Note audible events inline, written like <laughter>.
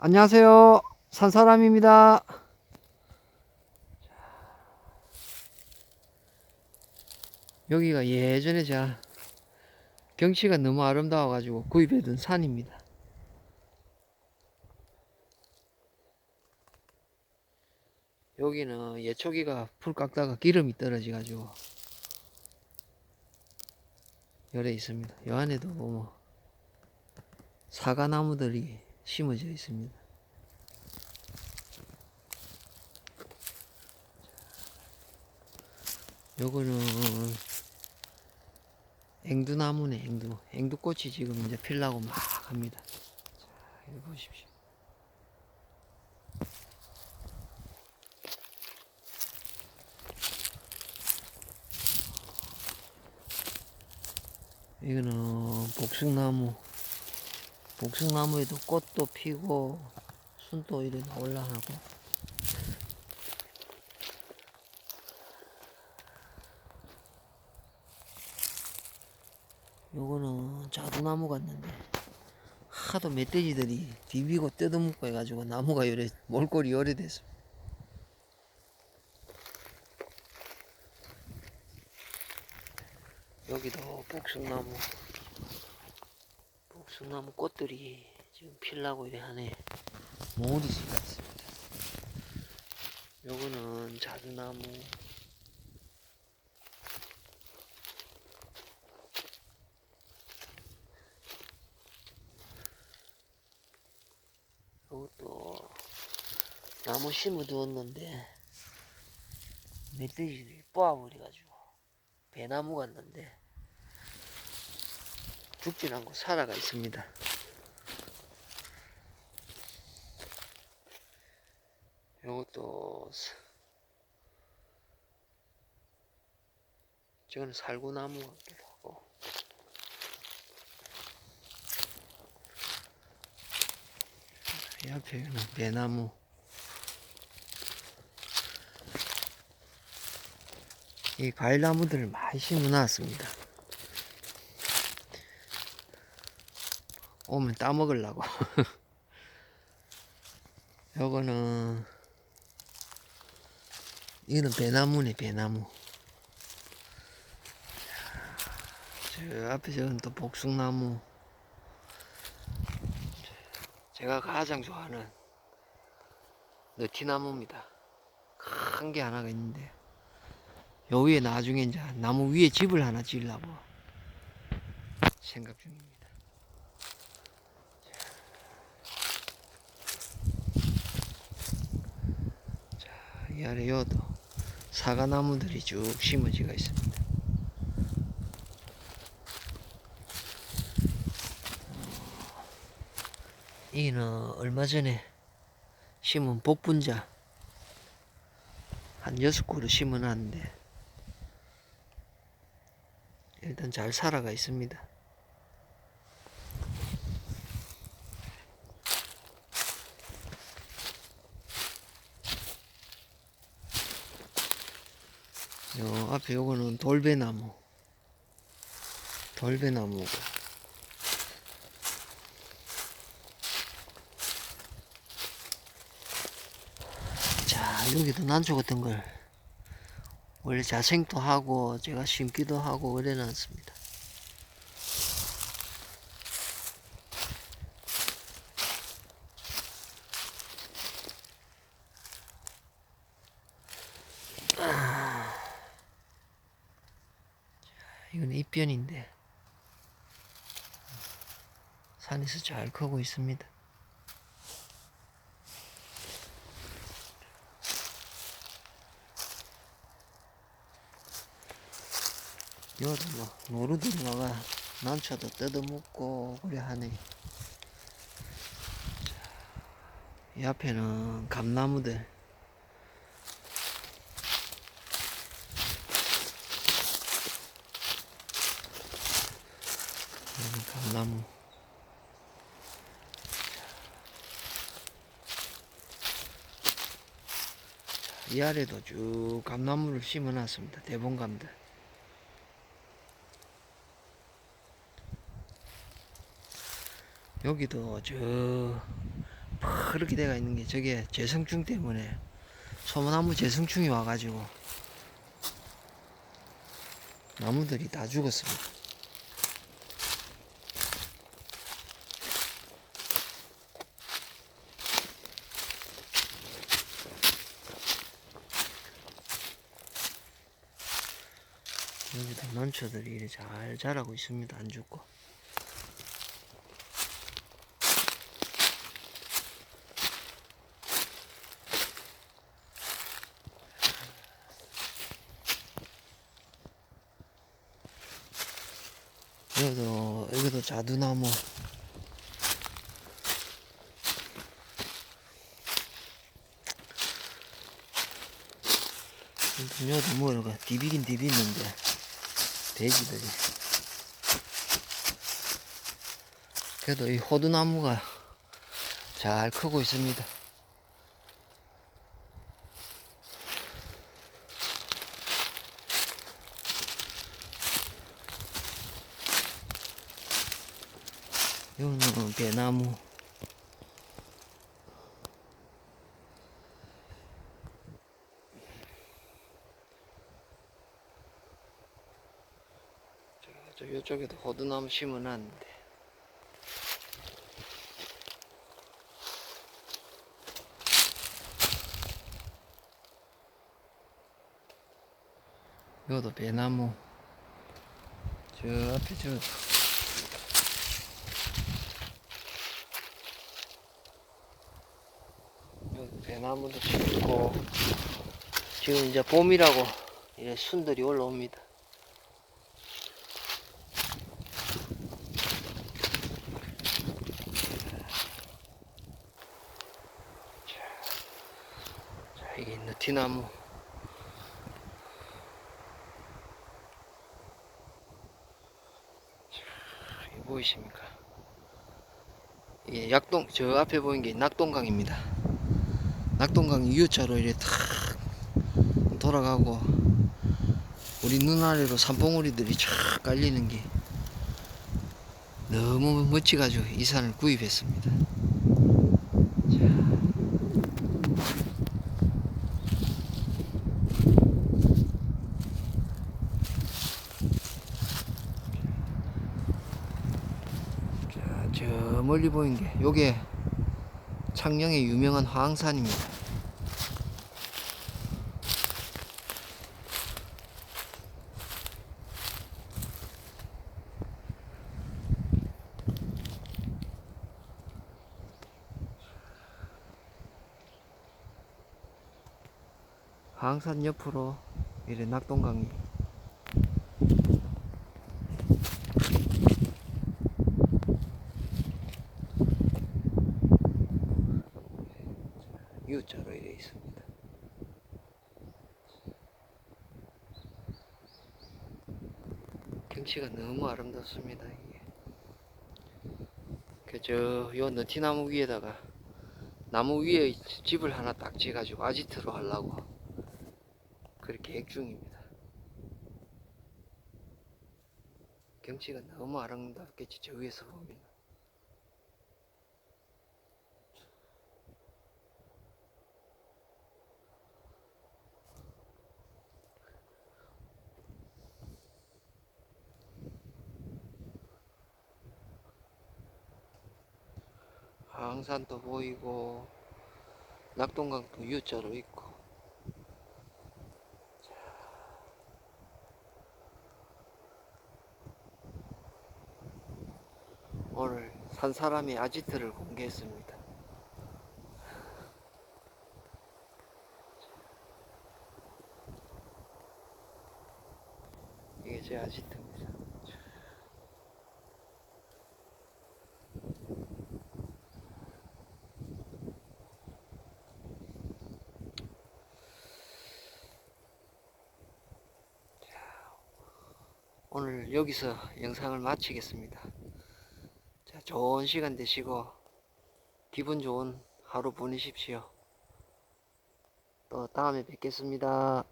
안녕하세요. 산사람입니다. 여기가 예전에 자 경치가 너무 아름다워가지고 구입해둔 산입니다. 여기는 예초기가 풀 깎다가 기름이 떨어져가지고 열에 있습니다. 요 안에도 뭐 사과나무들이 심어져 있습니다. 요거는 앵두나무네, 앵두. 앵두꽃이 지금 이제 필라고 막 합니다. 자, 이거 보십시오. 이거는 복숭나무. 복숭나무에도 꽃도 피고 순도 이래 올라하고. 요거는 자두나무 같는데 하도 멧돼지들이 비비고 뜯어먹고 해가지고 나무가 요래 몰골이 오래됐어. 여기도 복숭나무 복숭나무 꽃들이 지금 필라고 이래 하네 모리지 같습니다. 요거는 자두나무. 요것도 나무 심어 두었는데 멧돼지들이 뽑아버려가지고 배나무 같는데 죽진 않고 살아가 있습니다. 요것도 사- 저거는 살구나무 같기도 하고 이 앞에는 배나무 이 과일나무들을 많이 심어 놨습니다. 오면 따먹으려고. <laughs> 요거는, 이거는 배나무네, 배나무. 저 앞에 저건 또 복숭나무. 제가 가장 좋아하는 느티나무입니다. 큰 게 하나가 있는데, 요 위에 나중에 이제 나무 위에 집을 하나 지으려고 생각 중입니다. 아래 여도 사과나무들이 쭉 심어지가 있습니다. 이는 얼마 전에 심은 복분자 한 여섯 그루 심어놨는데 일단 잘 살아가 있습니다. 요 앞에 요거는 돌배나무. 돌배나무고. 자 여기도 난초 같은 걸 원래 자생도 하고 제가 심기도 하고 그래 놨습니다 이건 입변인데 산에서 잘 크고 있습니다. 여도 뭐 노루들이 와가 난초도 뜯어먹고 그래 하네. 이 앞에는 감나무들 감나무. 이 아래도 쭉 감나무를 심어 놨습니다. 대봉감들. 여기도 저 그렇게 돼가 있는 게 저게 재성충 때문에 소나무 재성충이 와가지고 나무들이 다 죽었습니다. 여기도 난초들이 이렇게 잘 자라고 있습니다. 안 죽고. 여기도 여기도 자두나무 여기도 뭐가 디비긴 디비는데 돼지들이. 그래도 이 호두나무가 잘 크고 있습니다. 여기는 배나무 저 이쪽에도 호두나무 심어놨는데 이것도 배나무 저 앞에 저 배나무도 심고 지금 이제 봄이라고 이제 순들이 올라옵니다. 자, 이게 느티나무. 자, 보이십니까? 이게 약동, 저 앞에 보이는 게 낙동강입니다. 낙동강 이웃자로 이렇게 탁 돌아가고 우리 눈 아래로 산봉우리들이 쫙 깔리는 게 너무 멋지가지고 이 산을 구입했습니다. 자, 저 멀리 보이는 게 요게 창녕의 유명한 화항산입니다. 화항산 옆으로 이래 낙동강이 U자로 이래 있습니다. 경치가 너무 아름답습니다. 이게. 그저 요 너티나무 위에다가 나무 위에 집을 하나 딱 지어가지고 아지트로 하려고 그렇게 계획 중입니다. 경치가 너무 아름답겠지 저 위에서 보면. 항산도 보이고 낙동강도 U자로 있고 자. 오늘 산 사람이 아지트를 공개했습니다. 이게 제 아지트입니다. 오늘 여기서 영상을 마치겠습니다. 자, 좋은 시간 되시고 기분 좋은 하루 보내십시오. 또 다음에 뵙겠습니다.